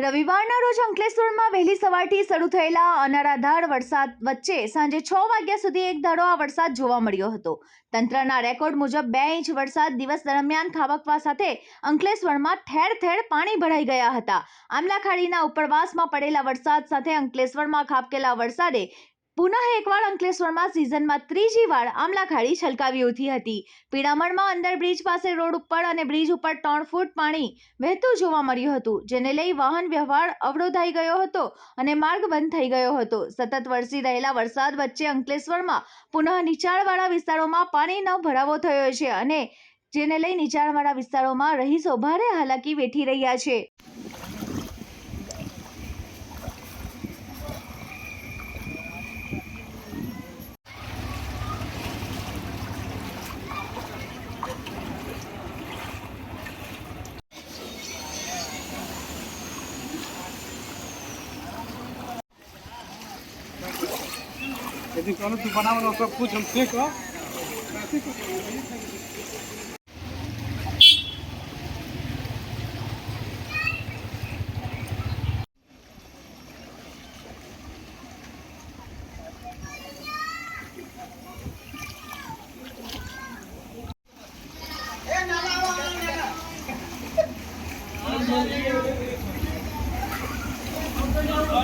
રવિવારના રોજ અંકલેશ્વરમાં વહેલી સવારથી શરૂ થયેલા અનરાધાર વરસાદ વચ્ચે સાંજે છ વાગ્યા સુધી એક ધારો આ વરસાદ જોવા મળ્યો હતો. તંત્રના રેકોર્ડ મુજબ બે ઇંચ વરસાદ દિવસ દરમિયાન ખાબકવા સાથે અંકલેશ્વરમાં ઠેર ઠેર પાણી ભરાઈ ગયા હતા. આમલાખાડીના ઉપરવાસમાં પડેલા વરસાદ સાથે અંકલેશ્વરમાં ખાબકેલા વરસાદે પુનઃ એકવાર અંકલેશ્વરમાં સિઝનમાં ત્રીજી વાર આમલાખાડી છલકાવી ઉઠી હતી. પીડામણમાં અંદર બ્રિજ પાસે રોડ ઉપર અને બ્રિજ ઉપર ત્રણ ફૂટ પાણી વહેતું જોવા મળ્યું હતું, જેને લઈ વાહન વ્યવહાર અવરોધાઈ ગયો હતો અને માર્ગ બંધ થઈ ગયો હતો. સતત વરસી રહેલા વરસાદ વચ્ચે અંકલેશ્વરમાં પુનઃ નીચાણવાળા વિસ્તારોમાં પાણીનો ભરાવો થયો છે અને જેને લઈ નીચાણવાળા વિસ્તારોમાં રહીશો ભારે હાલાકી વેઠી રહ્યા છે. यदि कहलो तू बनाओ सब कुछ हम सीख